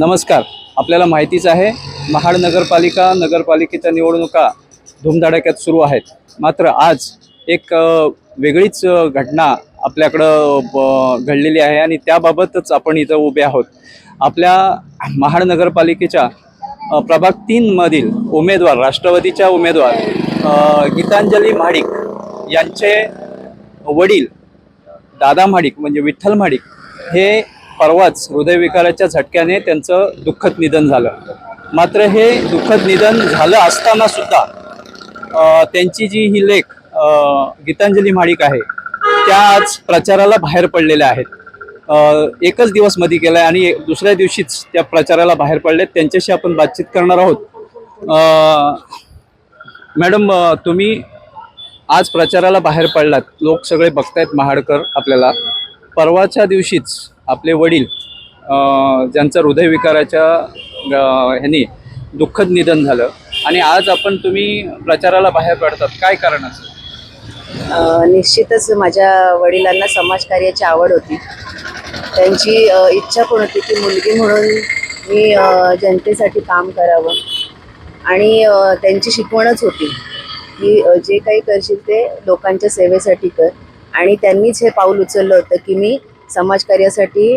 नमस्कार. आपल्याला माहितीच आहे महाड नगरपालिका नगरपालिकेच्या निवडणुका धुमधडाक्यात सुरू आहेत. मात्र आज एक वेगळीच घटना आपल्याकडं ब- घडलेली आहे आणि त्याबाबतच आपण इथं उभे आहोत. आपल्या महाड नगरपालिकेच्या प्रभाग तीनमधील उमेदवार राष्ट्रवादीच्या उमेदवार गीतांजली महाडिक यांचे वडील दादा महाडिक म्हणजे विठ्ठल महाडिक हे परवाच हृदयविकाराच्या झटक्याने त्यांचं दुःखद निधन झालं. मात्र हे दुःखद निधन झालं असताना सुद्धा त्यांची जी ही लेख गीतांजली महाडिक आहे त्या आज प्रचाराला बाहेर पडलेल्या आहेत. एकच दिवसमध्ये केलाय आणि दुसऱ्या दिवशीच त्या प्रचाराला बाहेर पडलेत. त्यांच्याशी आपण बातचीत करणार आहोत. मॅडम तुम्ही आज प्रचाराला बाहेर पडलात. लोक सगळे बघतायत महाडकर आपल्याला. परवाच्या दिवशीच आपले वडील ज्यांचं हृदयविकाराच्या अं, ह्यानी दुःखद निधन झालं. आणि आज आपण तुम्ही प्रचाराला बाहेर पडतात. काय कारण असं? निश्चितच माझ्या वडिलांना समाजकार्याची आवड होती. त्यांची इच्छा पण होती की मुलगी म्हणून मी जनतेसाठी काम करावं. आणि त्यांची शिकवणच होती की जे काही करशील ते लोकांच्या सेवेसाठी कर. आणि त्यांनीच हे पाऊल उचललं होतं की मी समाजकार्यासाठी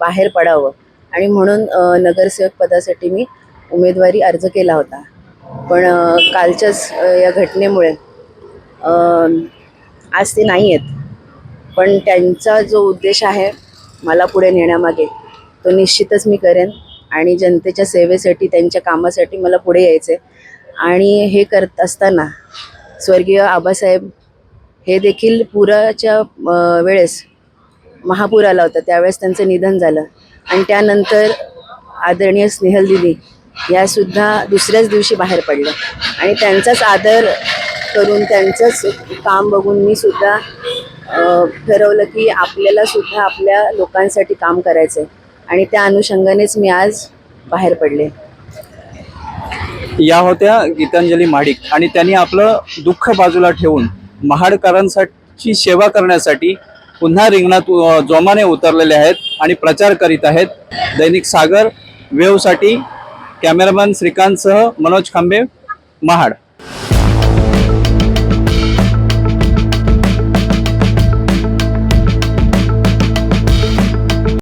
बाहेर पडावं. आणि म्हणून नगरसेवक पदासाठी मी उमेदवारी अर्ज केला होता. पण कालच्याच या घटनेमुळे आज ते नाही आहेत पण त्यांचा जो उद्देश आहे मला पुढे नेण्यामागे तो निश्चितच मी करेन. आणि जनतेच्या सेवेसाठी त्यांच्या कामासाठी मला पुढे यायचं आहे आणि हे करत असताना स्वर्गीय आबासाहेब हे देखील पुराच्या वेळेस महापूर आला होता त्यावेळेस त्यांचं निधन झालं. आणि त्यानंतर आदरणीय स्नेहल दिदी यासुद्धा दुसऱ्याच दिवशी बाहेर पडल्या. आणि त्यांचाच आदर करून त्यांचंच काम बघून मी सुद्धा ठरवलं की आपल्याला सुद्धा आपल्या लोकांसाठी काम करायचं आहे आणि त्या अनुषंगानेच मी आज बाहेर पडले. या होत्या गीतांजली महाडिक आणि त्यांनी आपलं दुःख बाजूला ठेवून महाडकरांसाठी सेवा करण्यासाठी पुन्हा रिंगणात जोमाने उतरलेले आहेत आणि प्रचार करीत आहेत. दैनिक सागर वेवसाठी कॅमेरामॅन श्रीकांतसह मनोज खांबे महाड.